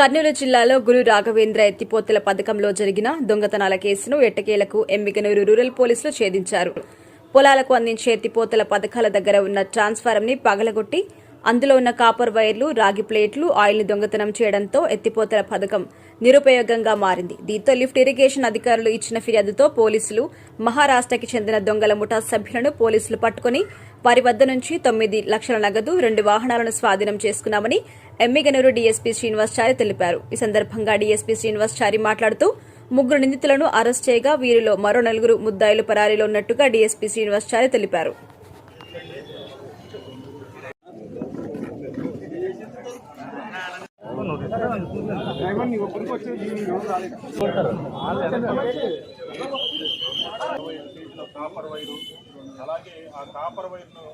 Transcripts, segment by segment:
కర్నూలు జిల్లాలో గురు రాఘవేంద్ర ఎత్తిపోతల పథకంలో జరిగిన దొంగతనాల కేసును ఎట్టకేలకు ఎమ్మికనూరు రూరల్ పోలీసులు ఛేదించారు. పొలాలకు అందించే ఎత్తిపోతల పథకాల దగ్గర ఉన్న ట్రాన్స్ఫారం ని పగలగొట్టి అందులో ఉన్న కాపర్ వైర్లు రాగి ప్లేట్లు ఆయిల్ని దొంగతనం చేయడంతో ఎత్తిపోతల పథకం నిరుపయోగంగా మారింది. దీంతో లిఫ్ట్ ఇరిగేషన్ అధికారులు ఇచ్చిన ఫిర్యాదుతో పోలీసులు మహారాష్ట్రకి చెందిన దొంగల ముఠా సభ్యులను పోలీసులు పట్టుకుని వారి వద్ద నుంచి తొమ్మిది లక్షల నగదు రెండు వాహనాలను స్వాధీనం చేసుకున్నామని ఎమ్మిగనూరు డీఎస్పీ శ్రీనివాస్ తెలిపారు. ఈ సందర్భంగా డీఎస్పీ శ్రీనివాసచారి మాట్లాడుతూ ముగ్గురు నిందితులను అరెస్ట్ చేయగా వీరిలో మరో నలుగురు ముద్దాయిలు పరారీలో ఉన్నట్టుగా డీఎస్పీ శ్రీనివాసచారి తెలిపారు. కాపర్ వైరు అలాగే ఆ కాపర్ వైర్ను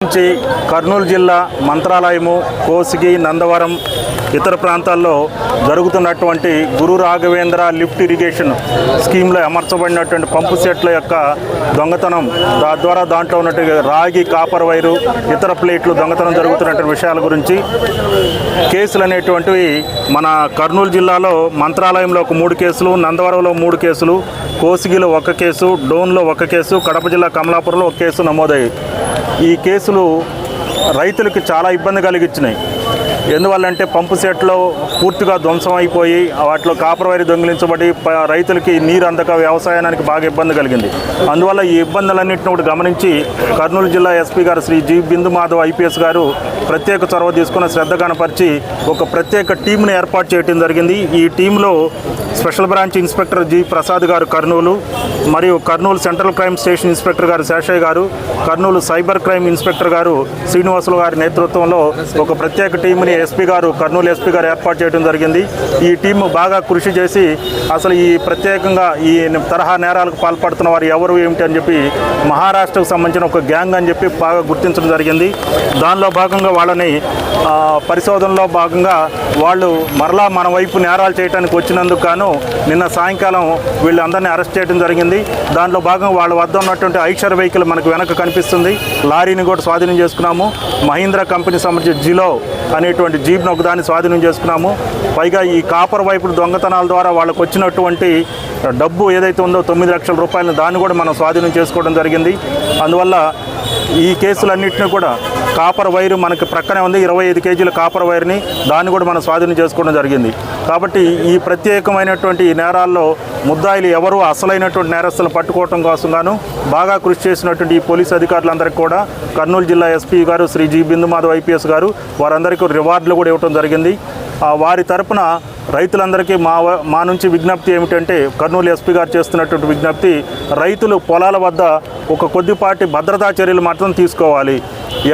నుంచి కర్నూలు జిల్లా మంత్రాలయము కోసిగి నందవరం ఇతర ప్రాంతాల్లో జరుగుతున్నటువంటి గురు రాఘవేంద్ర లిఫ్ట్ ఇరిగేషన్ స్కీమ్లో అమర్చబడినటువంటి పంపు సెట్ల యొక్క దొంగతనం తద్వారా దాంట్లో ఉన్నటువంటి రాగి కాపర్ వైరు ఇతర ప్లేట్లు దొంగతనం జరుగుతున్నటువంటి విషయాల గురించి కేసులు అనేటువంటివి మన కర్నూలు జిల్లాలో మంత్రాలయంలో ఒక మూడు కేసులు నందవరంలో మూడు కేసులు కోసిగిలో ఒక కేసు డోన్లో ఒక కేసు కడప జిల్లా కమలాపురంలో ఒక కేసు నమోదయ్యాయి. ఈ కేసు కేసులు రైతులకు చాలా ఇబ్బంది కలిగించినాయి. ఎందువల్లంటే పంపు సెట్లో పూర్తిగా ధ్వంసం అయిపోయి వాటిలో కాపర్ దొంగిలించబడి రైతులకి నీరు అందక వ్యవసాయానికి బాగా ఇబ్బంది కలిగింది. అందువల్ల ఈ ఇబ్బందులన్నింటిని కూడా గమనించి కర్నూలు జిల్లా ఎస్పీ గారు శ్రీ జి బిందు మాధవ్ ఐపీఎస్ గారు ప్రత్యేక చొరవ తీసుకున్న శ్రద్ధ కనపరిచి ఒక ప్రత్యేక టీంను ఏర్పాటు చేయడం జరిగింది. ఈ టీంలో special branch inspector G Prasad గారు కర్నూలు మరియు Kurnool central crime station inspector గారు శేషయ్య గారు కర్నూలు సైబర్ క్రైమ్ ఇన్స్పెక్టర్ గారు శ్రీనివాసులు గారి నేతృత్వంలో ఒక ప్రత్యేక టీంని ఎస్పీ గారు కర్నూలు ఎస్పీ గారు ఏర్పాటు చేయడం జరిగింది. ఈ టీం బాగా కృషి చేసి అసలు ఈ ప్రత్యేకంగా ఈ తరహా నేరాలకు పాల్పడుతున్న వారు ఎవరు ఏమిటి అని చెప్పి మహారాష్ట్రకు సంబంధించిన ఒక గ్యాంగ్ అని చెప్పి బాగా గుర్తించడం జరిగింది. దానిలో భాగంగా వాళ్ళని పరిశోధనలో భాగంగా వాళ్ళు మరలా మన వైపు నేరాలు చేయడానికి వచ్చినందుకు గాను నిన్న సాయంకాలం వీళ్ళందరినీ అరెస్ట్ చేయడం జరిగింది. దాంట్లో భాగంగా వాళ్ళ వద్ద ఉన్నటువంటి ఐక్షర్ వెహికల్ మనకు వెనక కనిపిస్తుంది. లారీని కూడా స్వాధీనం చేసుకున్నాము. మహీంద్రా కంపెనీ సంబంధించి జిలో అనేటువంటి జీప్ను ఒకదాన్ని స్వాధీనం చేసుకున్నాము. పైగా ఈ కాపర్ వైపు దొంగతనాల ద్వారా వాళ్ళకు వచ్చినటువంటి డబ్బు ఏదైతే ఉందో తొమ్మిది లక్షల రూపాయలను దాన్ని కూడా మనం స్వాధీనం చేసుకోవడం జరిగింది. అందువల్ల ఈ కేసులన్నింటినీ కూడా కాపర్ వైరు మనకి ప్రక్కనే ఉంది. ఇరవై ఐదు కేజీల కాపర్ వైర్ని దాన్ని కూడా మనం స్వాధీనం చేసుకోవడం జరిగింది. కాబట్టి ఈ ప్రత్యేకమైనటువంటి ఈ నేరాల్లో ముద్దాయిలు ఎవరు అసలైనటువంటి నేరస్తులను పట్టుకోవటం కోసం గాను బాగా కృషి చేసినటువంటి ఈ పోలీస్ అధికారులందరికీ కూడా కర్నూలు జిల్లా ఎస్పీ గారు శ్రీ జి బిందు మాధవ్ ఐపీఎస్ గారు వారందరికీ రివార్డులు కూడా ఇవ్వడం జరిగింది. వారి తరపున రైతులందరికీ మా మా నుంచి విజ్ఞప్తి ఏమిటంటే కర్నూలు ఎస్పీ గారు చేస్తున్నటువంటి విజ్ఞప్తి రైతులు పొలాల వద్ద ఒక కొద్దిపాటి భద్రతా చర్యలు మాత్రం తీసుకోవాలి.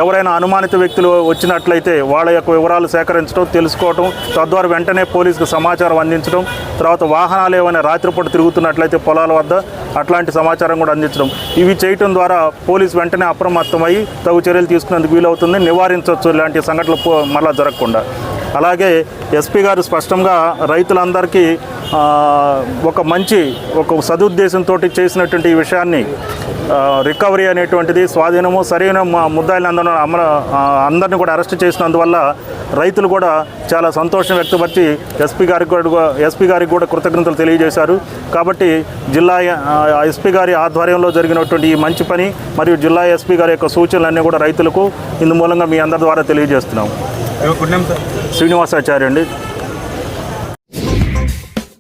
ఎవరైనా అనుమానిత వ్యక్తులు వచ్చినట్లయితే వాళ్ళ యొక్క వివరాలు సేకరించడం తెలుసుకోవటం తద్వారా వెంటనే పోలీసుకు సమాచారం అందించడం తర్వాత వాహనాలు ఏమైనా రాత్రిపూట తిరుగుతున్నట్లయితే పొలాల వద్ద అట్లాంటి సమాచారం కూడా అందించడం. ఇవి చేయటం ద్వారా పోలీసు వెంటనే అప్రమత్తమై తగు చర్యలు తీసుకునేందుకు వీలవుతుంది నివారించవచ్చు ఇలాంటి సంఘటనలు మళ్ళా జరగకుండా. అలాగే ఎస్పీ గారు స్పష్టంగా రైతులందరికీ ఒక మంచి ఒక సదుద్దేశంతో చేసినటువంటి ఈ విషయాన్ని రికవరీ అనేటువంటిది స్వాధీనము సరైన ముద్దాయిలందరూ అమల అందరిని కూడా అరెస్ట్ చేసినందువల్ల రైతులు కూడా చాలా సంతోషం వ్యక్తపరిచి ఎస్పీ గారికి కూడా ఎస్పీ గారికి కూడా కృతజ్ఞతలు తెలియజేశారు. కాబట్టి జిల్లా ఎస్పీ గారి ఆధ్వర్యంలో జరిగినటువంటి ఈ మంచి పని మరియు జిల్లా ఎస్పీ గారి యొక్క సూచనలన్నీ కూడా రైతులకు ఇందు మూలంగా మీ అందరి ద్వారా తెలియజేస్తున్నాం. శ్రీనివాసాచార్య అండి.